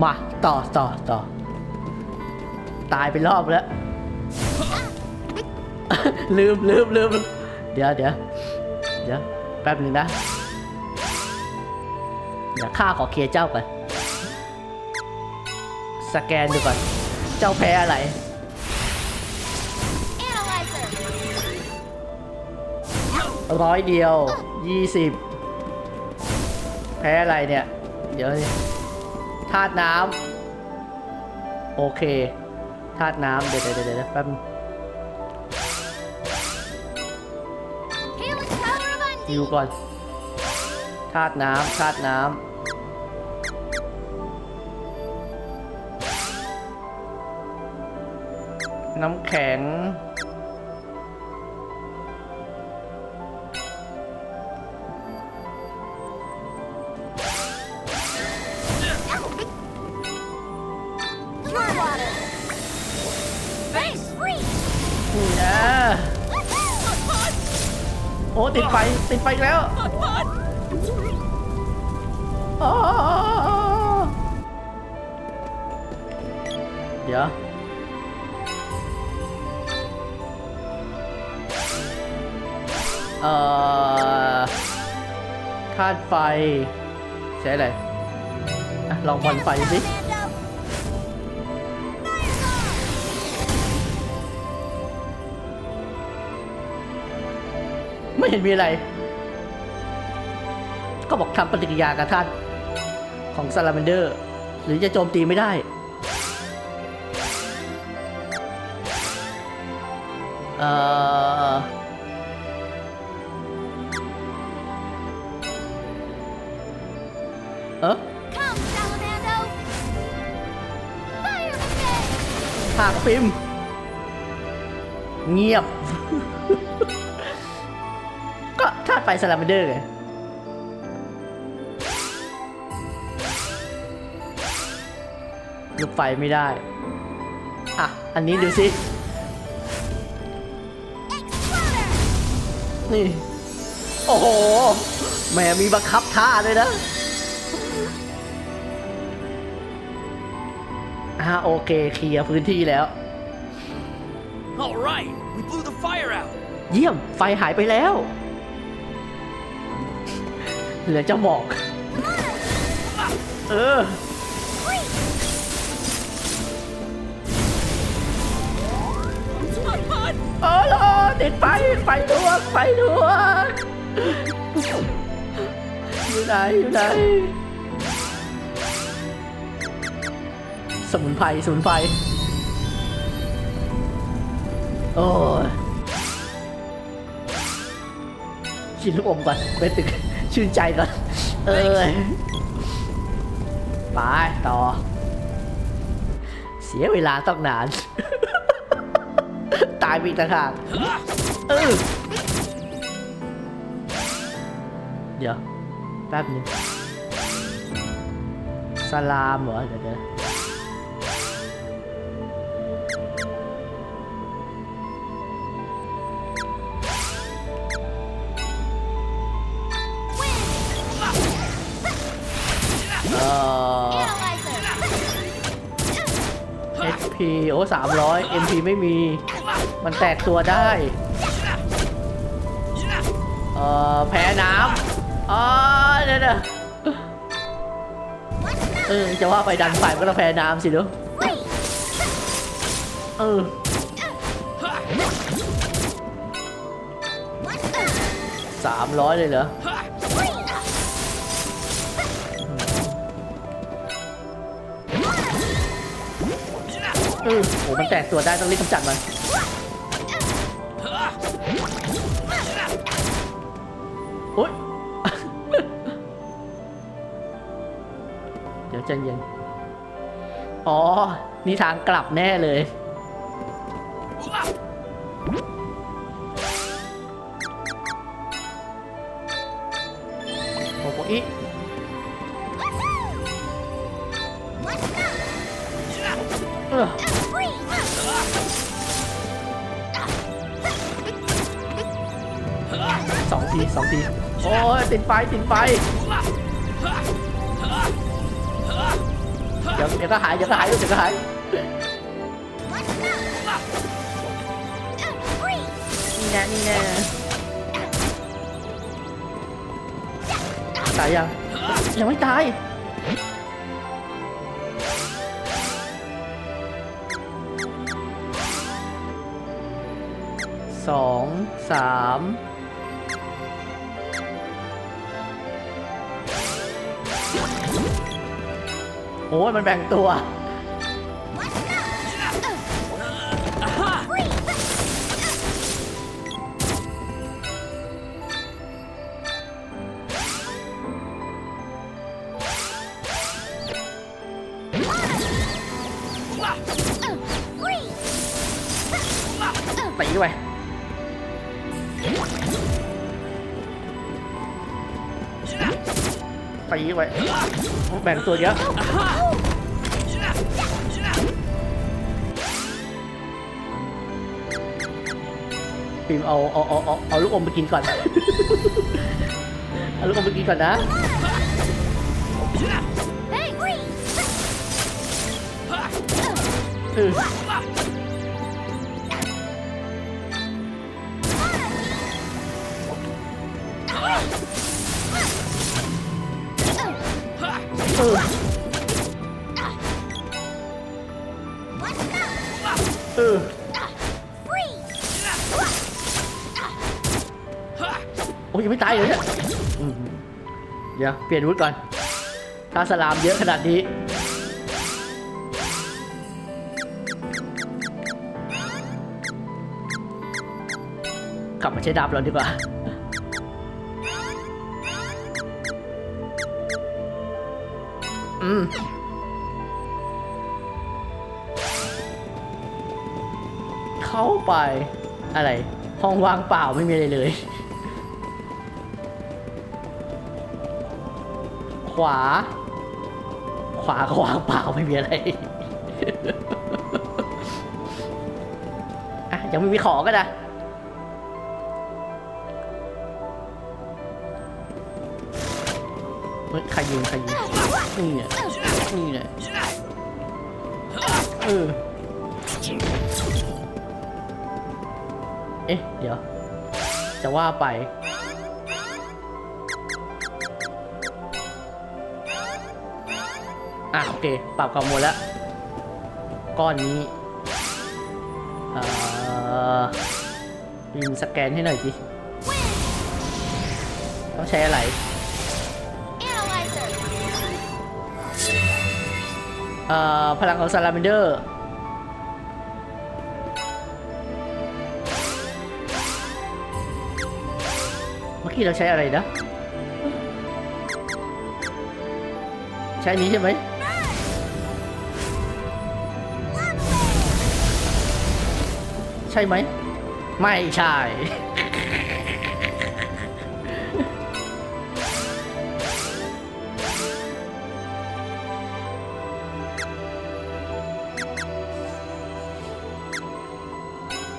มาต่อต่อต่อ ตายไปรอบแล้ว ลืมลืมลืมเดี๋ยวเดี๋ยวเดี๋ยวแป๊บหนึงนะ เดี๋ยวข้าขอเคลียร์เจ้าก่อนสแกนดูก่อน เจ้าแพ้อะไร Analyzer. ร้อยเดียวยี่สิบแพ้อะไรเนี่ย เดี๋ยวนี่ ธาตุน้ำโอเคธาตุน้ำเดี๋ยวเดี๋ยวเดี๋ยวเดี๋ยวแป๊บฮิวก่อนธาตุน้ำธาตุน้ำน้ำแข็ง ติดไฟติดไฟอีกแล้วอ๋อเดี๋ยวเอ่อธาตุไฟใช้อะไรอะลองบอลไฟสิ เห็นมีอะไร ก็บอกทำปฏิกิริยากับธาตุของซาลาแมนเดอร์ หรือจะโจมตีไม่ได้ เอ่อเออ Come, Salamando. Fire Buffet. หากฟิล์มเงียบ ไฟซาลาแมนเดอร์ไงลูกไฟไม่ได้ อะ อันนี้ดูสิ Exploder. นี่ โอ้โหแหมมีบังคับท่าด้วยนะอ่าโอเค เคลียร์พื้นที่แล้ว All right, we blew the fire out. เยี่ยม ไฟหายไปแล้ว เหลือเจ้าหมอกเออโอ้โหติดไฟไฟดวงไฟดวงอยู่ไหนอยู่ไหนสมุนไพรสมุนไพรโอ้ยกินลูกอมก่อนไปตึก ชื่นใจก่อนเอ้ยไปต่อ เสียเวลาต้องนาน ตายไปอีกต่างหากเออเดี๋ยว แป๊บนึงสลามเหรอเดี๋ยว HP โอ้สามร้อย MP ไม่มี มันแตกตัวได้ เอ่อ แพ้น้ำอ๋อเดี๋ยวเดี๋ยเออ จะว่าไปดันไฟมันก็ต้องแพ้น้ำสิเดู Free. เออสามร้อยเลยเหรอ เออโอ้มันแตกตัวได้ต้องรีบกำจัดมันโอ๊ยเดี๋ยวใจเย็น อ๋อ นี่ทางกลับแน่เลย โอ้โหอีเออ ทีสองที โอ้ยติดไฟติดไฟใจดี๋ยวเดี๋ยวก็หายเดี๋ยวก็หายเดี๋ยวก็หาย Freeze! นี่แน่นี่แน่ตายยังยังไม่ตายสองสาม โอ้ยมันแบ่งตัว ตีไปแบ่งตัวเยอะปิมเอาเอาเอาเอาเอาลูกอมไปกินก่อน เอาลูกอมไปกินก่อนนะ Hey, freeze! เออ ดี๋ยวเปลี่ยนวุธก่อนถ้าสลามเยอะขนาดนี้ กลับมาใช้ดาบเราดีกว่าอืมเข้าไปอะไร ห้องว่างเปล่าไม่มีอะไรเลย ขวา ขวาก็วางเปล่าไม่มีอะไรอะยังไม่มีของก็นะเฮ้ยใครยิงใครยิงนี่เนี่ยนี่เนี่ยเออเอ๊ะ เดี๋ยว จะว่าไป อะโอเค ปรับความหมดแล้ว ก้อนนี้เอ่อยิงสแกนให้หน่อยสิต้องใช้อะไร Analyzer! เอ่อพลังของซาลาเมนเดอร์เมื่อกี้เราใช้อะไรนะ ใช้อันนี้ใช่ไหม ใช่ไหม ไม่ใช่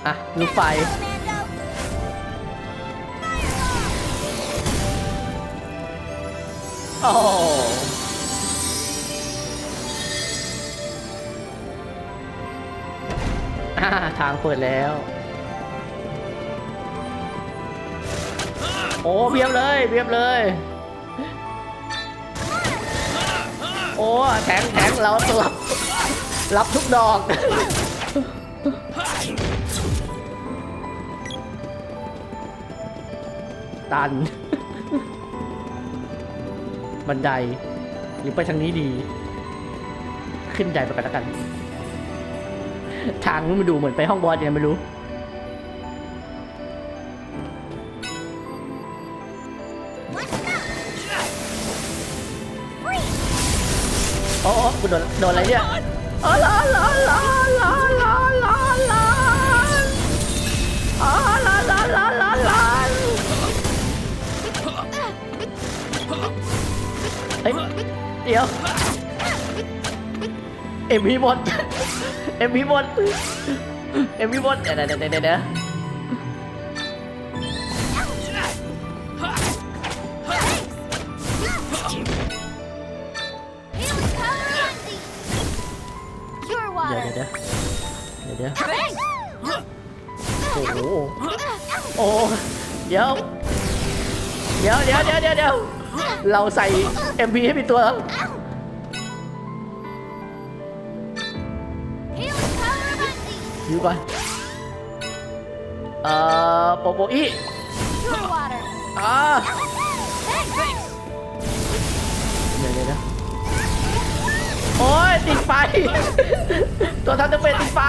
อะลูกไฟโอ้าทางเปิดแล้ว โอ้เบียบเลยเบียบเลย โอ้แทงแทงเรารับรับทุกดอกตัน บันไดหรือไปทางนี้ดี ขึ้นไดไปกันแล้วกัน ทางมันดูเหมือนไปห้องบอสยังไงไม่รู้โอ้โอ้กูโดนโดนอะไรเนี่ยอ๋อลาลาลาลาลาลาลาอ๋อลาลาลาลาลาเฮ้ยเดี๋ยว เอ็มพีหมดเอ็มพีหมดเอ็มพีหมดเดี๋ยวเดี๋ยวเดี๋ยวเดี๋ยวเดี๋ยวเดี๋ยว water. เดี๋ยวเดี๋ยวเดี๋ยว Thanks. โอ้โหโอ้เดี๋ยวเดี๋ยว เดี๋ยวเดี๋ยวเดี๋ยวเดี๋ยวเราใส่ MP ให้เป็นตัวแล้ว Unseen. อยู่ก่อนเอ่อโปโปอี Pure water. อ่า Thanks. เดี๋ยวเดี๋ยวเดี๋ยวโอ้ยติดไฟ ตัวทำจะเป็นติดไฟ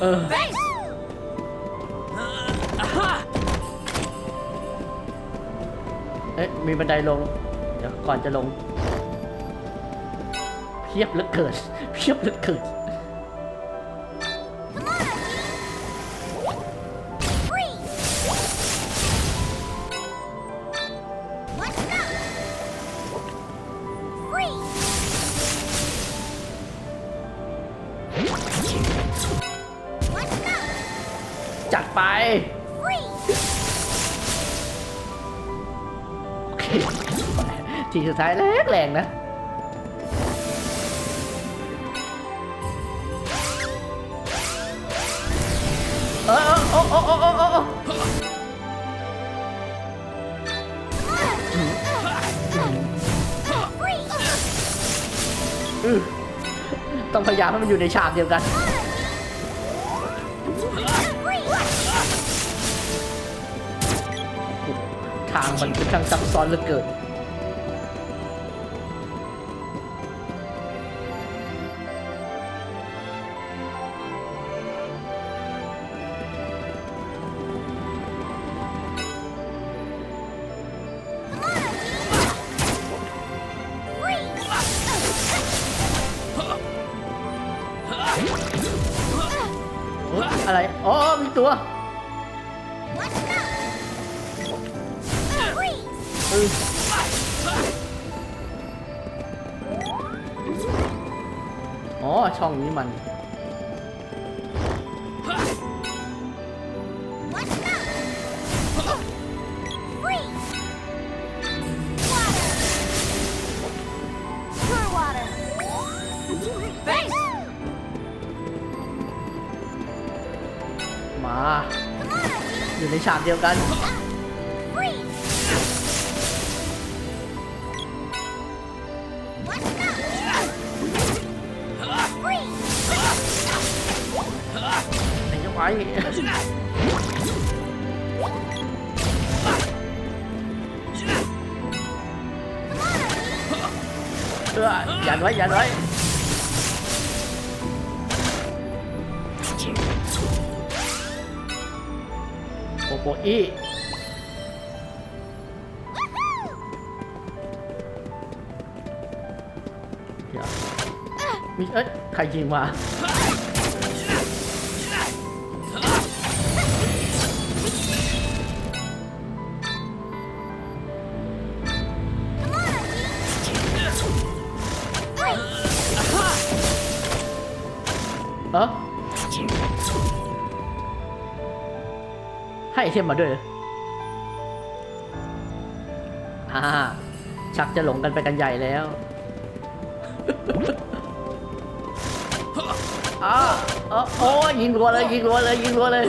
เออ Thanks. Aha! เอ๊ะ มีบันไดลง เดี๋ยวก่อนจะลง เพียบเหลือเกิน เพียบเหลือเกิน ทีสุดท้ายแรงแรงนะเออเออโอ้โอ้โอ้โอ้โอ้ Freeze. อื้อต้องพยายามให้มันอยู่ในฉากเดียวกันทางมันค่อนข้างซับซ้อนเหลือเกิน อ๋อ ช่องนี้มัน Let's go. Freeze. Water. Pure water. Thanks. มา Come on, Unseen. อยู่ในฉากเดียวกัน ฮ้ยโปโปอีเดี๋ยวมีเอ้ยใครยิงมา เทมมาด้วยอ่าชักจะหลงกันไปกันใหญ่แล้วอ้าเออโอ้ยิงรัวเลยยิงรัวเลยยิงรัวเลย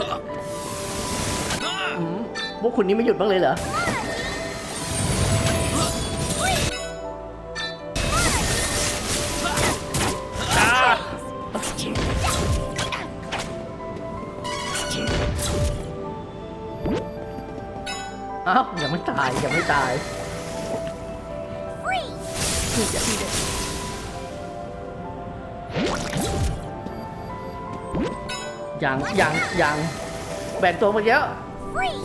พวกคุณนี่ไม่หยุดบ้างเลยเหรอ ตายยังไม่ตาย Freeze. นี่จะนี่เด็ยังยังยังแบ่งตัวมาเยอะ Freeze.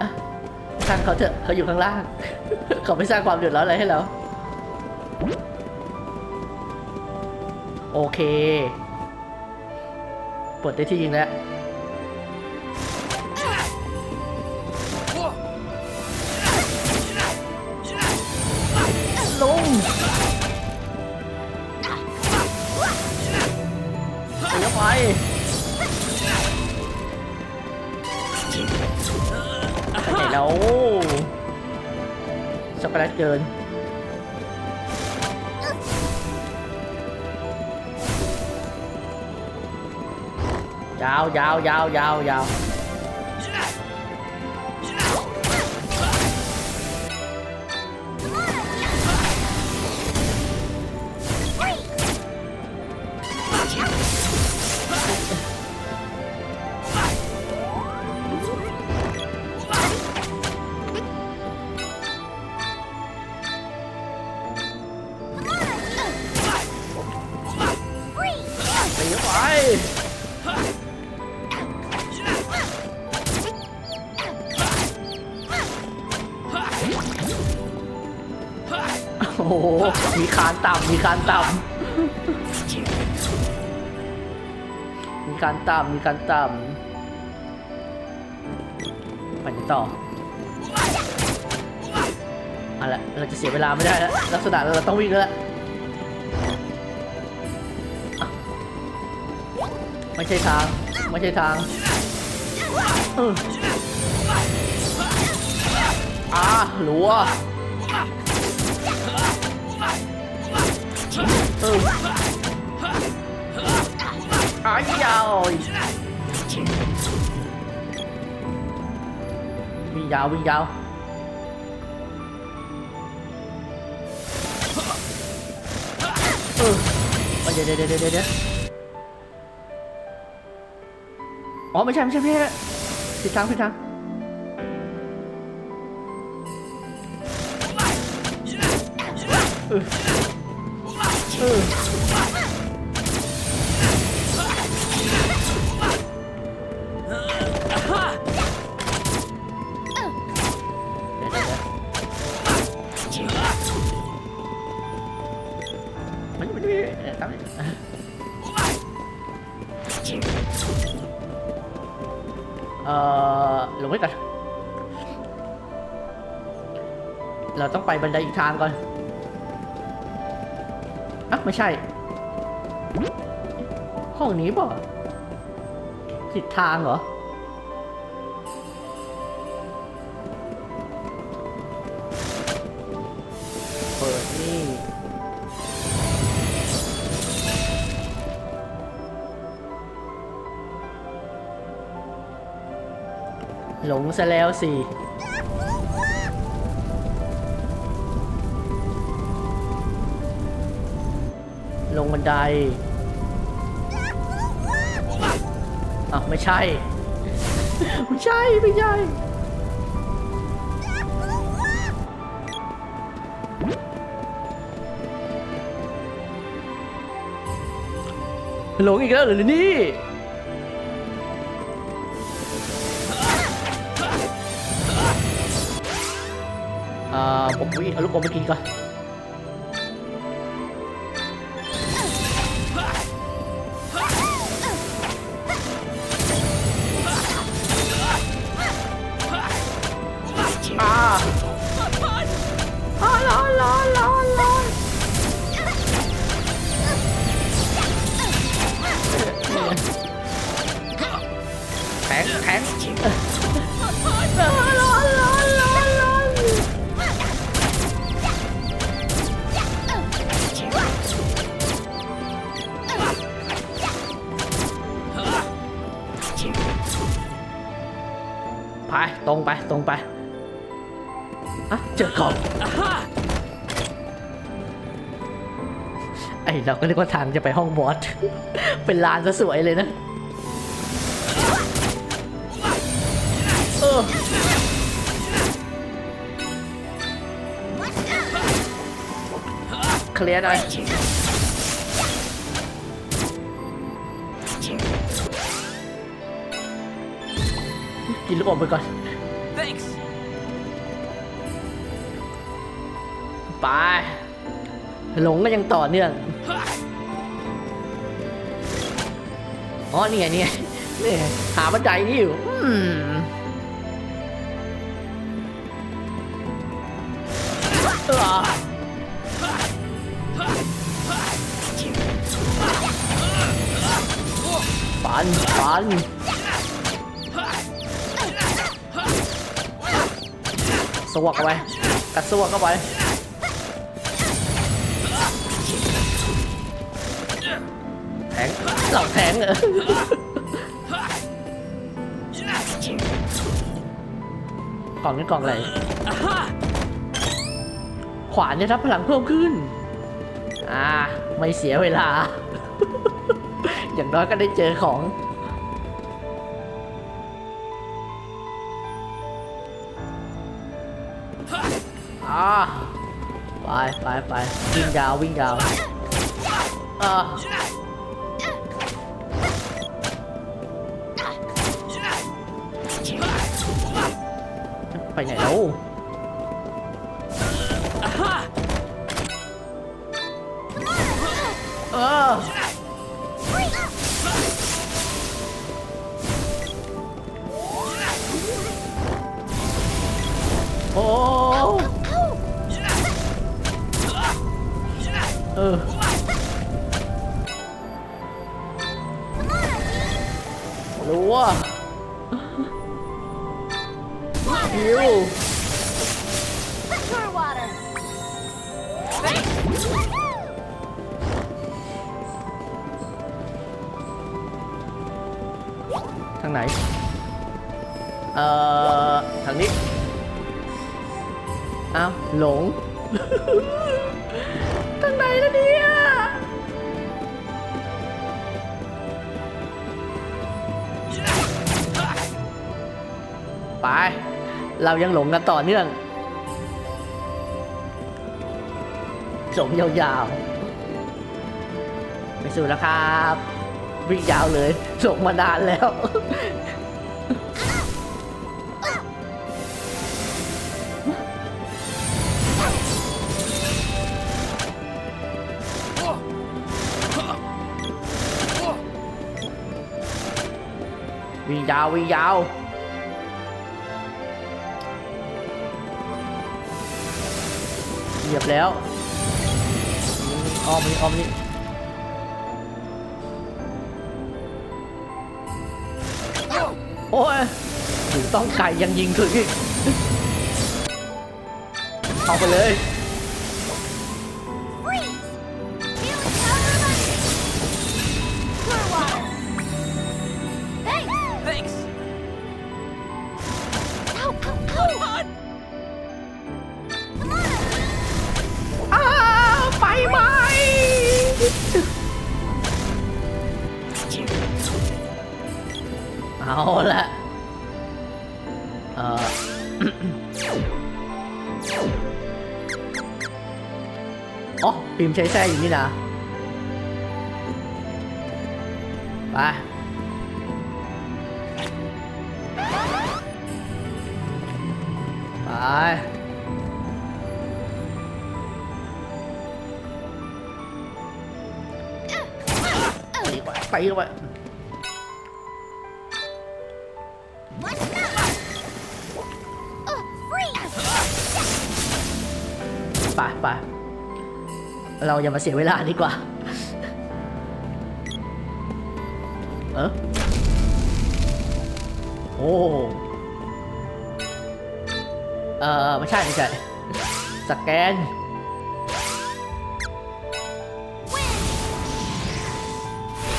อะช่างเขาเถอะเขาอยู่ข้างล่าง เขาไม่สร้างความเดือดร้อนอะไรให้เราโอเคปลดได้ที่ยิงแล้ว ช็อกโกแมีคานต่ำมีคานต่ำมีการต่ำมีการต่ำไปต่อเอาละเราจะเสียเวลาไม่ได้แล้วลักษณะเราต้องวิ่งแล้วไม่ใช่ทาง ไม่ใช่ทางอออ่าหลัว เอออายาววิ่งยาววิ่งยาวเออเดี๋ยวเดี๋ยวเดี๋ยวเดี๋ยวเดี๋ยวอ๋อไม่ใช่ไม่ใช่ไม่ใช่ผิดทางผิดทางเออ เออเดี๋ยวเดี๋ยวเดี๋ยวมันมันมันเออตามนี้เอ่อลงไว้ก่อน เราต้องไปบันไดอีกทางก่อนอ่ะ ไม่ใช่ ห้องนี้เปล่าผิดทางเหรอ เปิดนี่ หลงซะแล้วสิ ลงบันไดอะไม่ใช่ ไม่ใช่ ไม่ใช่ หลงอีกแล้วเหรือนี่ อ่า ผมวิเอาลูกอมไปกินก่อน อนร้อนร้อนร้อนไปตรงไปตรงไปอะเจอกล่อง เราก็เรียกว่าทางจะไปห้องบอส เป็นลานซะสวยเลยนะเออเคลียร์หน่อยกินลูกอมไปก่อน Thanks. ไปหลงก็ยังต่อเนื่อง อ๋อนี่ไงนี่ไงนี่หาบันไดนี่อยู่อืมเออนฟันสวกเข้าไปกระสวกเข้าไป แทงหลอกแทงเออก่อนนี้กล่องอะไร ขวานได้รับพลังเพิ่มขึ้น อ่า ไม่เสียเวลา อย่างน้อยก็ได้เจอของ อ่า ไปไปไปวิ่งยาววิ่งยาวอ่า ไปไหนแล้วเออ เรายังหลงกันต่อเนื่องสมยาวๆ ไปสู่แล้วครับวิ่งยาวเลยส่งมานานแล้ว วิ่งยาววิ่งยาว ยียบแล้วอ้อมนี่อ้อมนี่โอ้ยถึงต้องไก่ยังยิงถึงอีกเอาไปเลย ใช้แท้อยู่นี่นะไปไปไปเข้าไปไปไป เราอย่ามาเสียเวลาดีกว่า เออโอ้เออไม่ใช่ไม่ใช่สแกน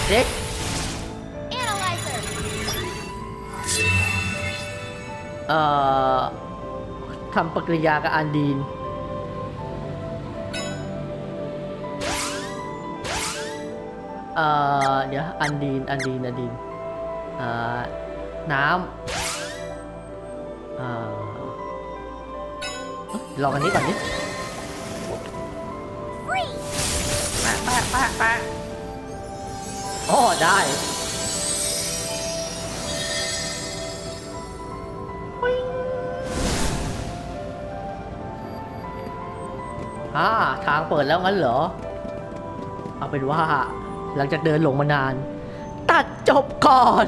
เช็ค Analyzer. เอ่อทำปฏิกิริยากับอันดีน เอ่อเดี๋ยวอันดีนอันดีนอันดีนเอ่อน้ำเอ่อเอ้ยลองอันนี้ก่อนดิ Freeze. แปะแปะแปะแปะอ๋อได้ปิ๊งอ่าทางเปิดแล้วงั้นเหรอ เอาเป็นว่า หลังจากเดินหลงมานาน ตัดจบก่อน